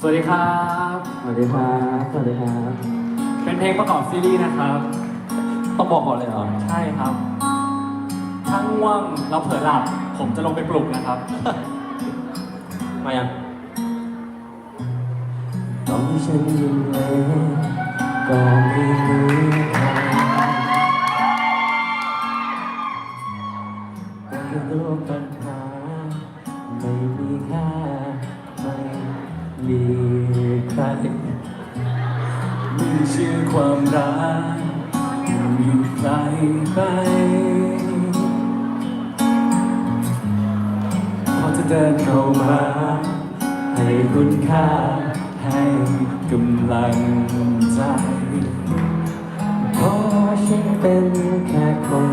สวัสดีครับ สวัสดีครับ สวัสดีครับ เป็นเพลงประกอบซีรีส์นะครับ ต้องบอกก่อนเลยเหรอ ใช่ครับถ้าง่วงเราเผลอหลับ ผมจะลงไปปลุกนะครับ มายังตอนที่ฉันยิ้มเลยก็ไม่รู้ทางแต่ก็รู้ปั มีชื่อความรักอยู่ไกลไปพอจะเดินเข้ามาให้คุณค่าให้กำลังใจเพราะฉันเป็นแค่คน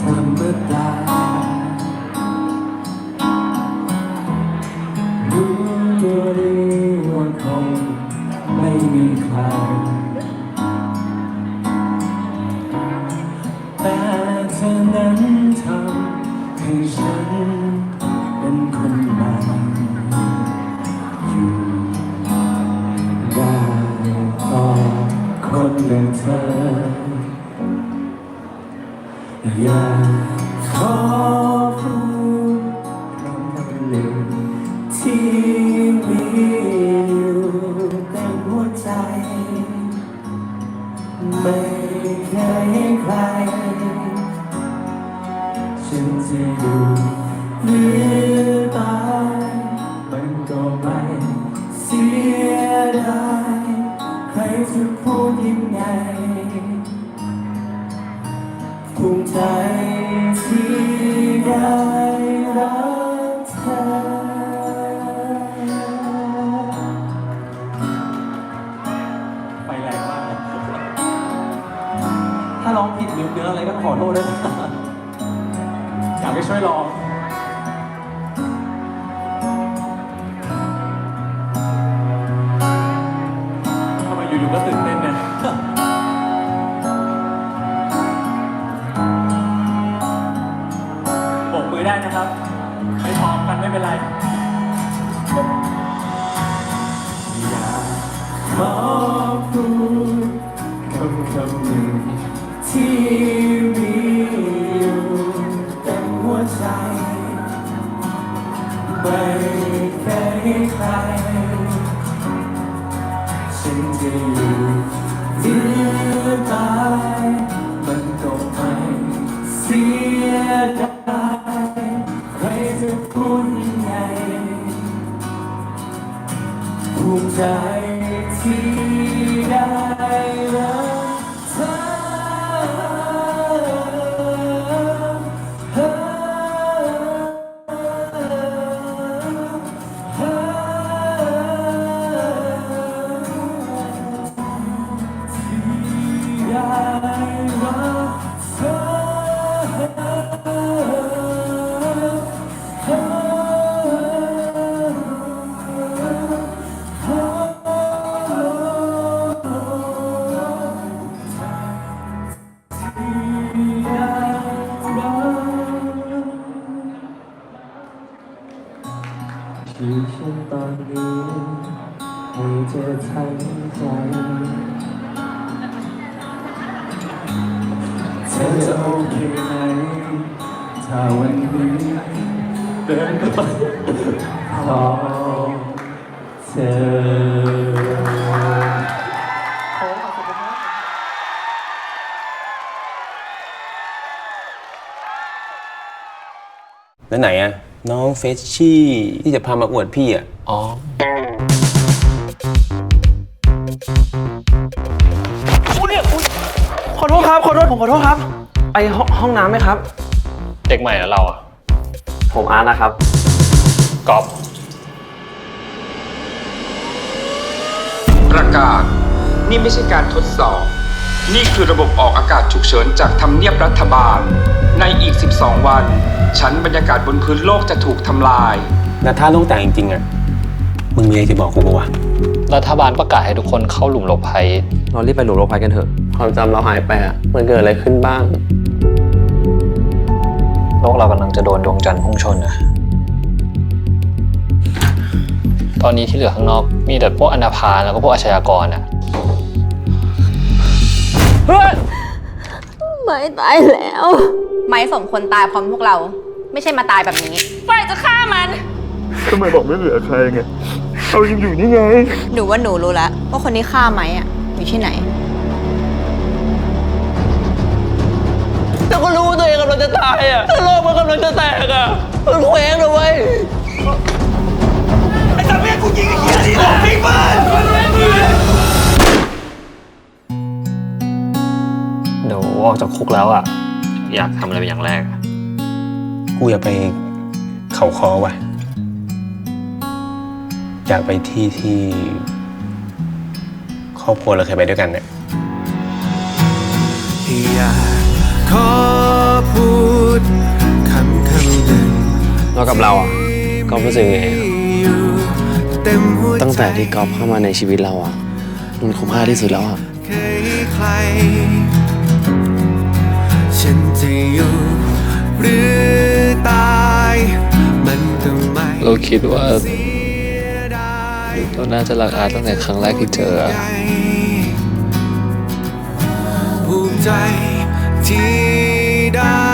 ธรรมดา ฉันจะอยู่หรือตายมันก็ไม่เสียดายใครจะพูดยังไงภูมิใจที่ได้รักเธอไปแรงมากถ้าร้องผิดหรือเนื้ออะไรก็ขอโทษด้วย กไปช่วยลองทำไมอยู่ๆก็ตื่นเต้นเนี่ยโบกมือได้นะครับ ไม่พร้อมกันไม่เป็นไรอยากขอพูดคำคำหนึ่งที่มี ใจที่ได้ ที่ฉันตอนนี้ให้เธอทั้งใจเธอจะโอเคไหมถ้าวันนี้เดินไปขอเธอแล้วไห นอะน้องเฟชชี่ที่จะพามาอวดพี่อะอ๋อขอโทษครับ ขอโทษ ผมขอโทษครับ ไปห้องห้องน้ำไหมครับ เด็กใหม่อะเราอะผมอาร์ตนะครับ กอล์ฟประกาศ นี่ไม่ใช่การทดสอบ นี่คือระบบออกอากาศฉุกเฉินจากทำเนียบรัฐบาล ในอีก 12 วัน ชั้นบรรยากาศบนพื้นโลกจะถูกทำลาย แล้วถ้าโลกแตกจริงๆอะมึงมีอะไรจะบอกกูปะวะ รัฐบาลประกาศให้ทุกคนเข้าหลุมหลบภัย เรารีบไปหลุมหลบภัยกันเถอะ ความจำเราหายไปอะมันเกิดอะไรขึ้นบ้าง โลกเรากำลังจะโดนดวงจันทร์พุ่งชนนะตตอนนี้ที่เหลือข้างนอกมีแต่พวกอนาพาลแล้วก็พวกอาชญากรอะ ไม่ตายแล้ว ไม่สมควรตายพร้อมพวกเรา ไม่ใช่มาตายแบบนี้ ไฟจะฆ่ามัน ทำไมบอกไม่เหลือใครไงเรายังอยู่นี่ไง หนูว่าหนูรู้แล้วว่าคนที่ฆ่าไม้อะอยู่ที่ไหน แต่ก็รู้ว่าตัวเองกำลังจะตายอะโลกมันกำลังจะแตกอะมันเคว้งนะเว้ยเดี๋ยวอ อกจากคุกแล้วอะ อยากทำอะไรเป็นอย่างแรกอะกูอยากไปเขาคอว่ะ อยากไปที่ที่ครอบครัวเราเคยไปด้วยกันเนี่ยอยากขอพูดคำคำหนึ่งแล้วกับเราอะกอฟรู้สึกไงครับอยู่เต็มหัวใจตั้งแต่ที่กอฟเข้ามาในชีวิตเราอะ มันคุ้มค่าที่สุดแล้วอะ เคยใครฉัน จะอยู่หรือตายมันต้องไม่เราคิดว่าเราน่าจะรักอาร์ตตั้งแต่ครั้งแรกที่เจอภูมิใจที่ได้